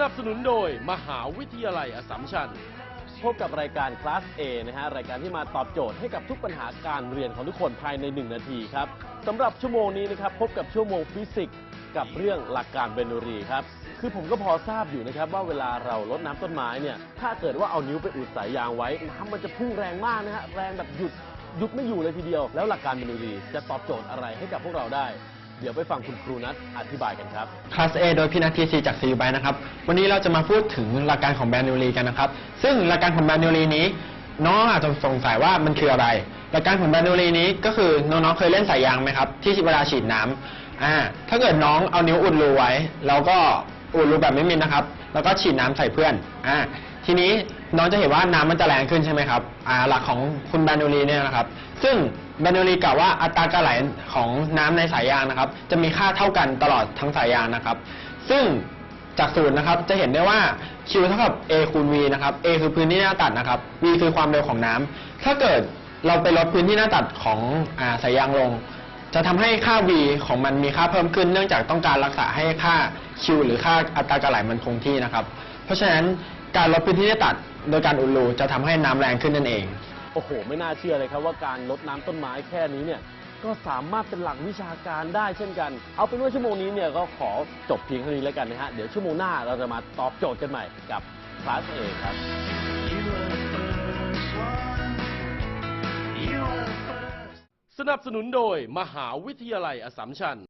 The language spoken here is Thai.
สนับสนุนโดยมหาวิทยาลัยอสสัมชัญ พบกับรายการคลาส A นะฮะ รายการที่มาตอบโจทย์ให้กับทุกปัญหาการเรียนของทุกคนภายใน 1 นาทีครับสำหรับชั่วโมงนี้นะครับ พบกับชั่วโมงฟิสิกส์กับเรื่องหลักการเบนูรีครับ คือผมก็พอทราบอยู่นะครับว่าเวลาเราลดน้ำต้นไม้เนี่ย ถ้าเกิดว่าเอานิ้วไปอุดสายยางไว้น้ำมันจะพุ่งแรงมากนะฮะ แรงแบบหยุดหยุดไม่อยู่เลยทีเดียว แล้วหลักการเบนูรีจะตอบโจทย์อะไรให้กับพวกเราได้ เดี๋ยวไปฟังคุณครูนัทอธิบายกันครับคลาส A โดยพี่นัททีซีจากซีไบนะครับ วันนี้เราจะมาพูดถึงหลักการของแบรนด์นิวรีกันนะครับ ซึ่งหลักการของแบรนด์นิวรีนี้ น้องอาจจะสงสัยว่ามันคืออะไร หลักการของแบรนด์นิวรีนี้ก็คือน้องๆเคยเล่นสายยางไหมครับ ที่เวลาฉีดน้ำอ่าถ้าเกิดน้องเอานิ้วอุดรูไว้ แล้วก็อุดรูแบบไม่มิดนะครับ แล้วก็ฉีดน้ำใส่เพื่อนอ่า ทีนี้น้องจะเห็นว่าน้ำมันจะแรงขึ้นใช่ไหมครับอ่าหลักของคุณแบรนด์นิวรีเนี่ยนะครับ ซึ่งแบรนด์นิวรีกล่าวว่าอัตราการไหลของน้ำในสายยางนะครับ จะมีค่าเท่ากันตลอดทั้งสายยางนะครับ ซึ่งจากสูตรนะครับจะเห็นได้ว่า Q เท่ากับ A คูณ V นะครับ A คือพื้นที่หน้าตัดนะครับ V คือความเร็วของน้ำถ้าเกิดเราไปลดพื้นที่หน้าตัดของอาสายยางลง จะทำให้ค่า V ของมันมีค่าเพิ่มขึ้น เนื่องจากต้องการรักษาให้ค่า Q หรือค่าอัตราการไหลมันคงที่นะครับ เพราะฉะนั้น การลดพื้นที่หน้าตัด โดยการอุดรูจะทำให้น้ำแรงขึ้นนั่นเอง โอ้โห ไม่น่าเชื่อเลยครับว่าการลดน้ำต้นไม้แค่นี้เนี่ย ก็สามารถเป็นหลักวิชาการได้เช่นกัน เอาเป็นว่าชั่วโมงนี้เนี่ยก็ขอจบเพียงเท่านี้แล้วกันนะฮะ เดี๋ยวชั่วโมงหน้าเราจะมาตอบโจทย์กันใหม่กับคลาสเอครับ สนับสนุนโดยมหาวิทยาลัยอสสัมชัญ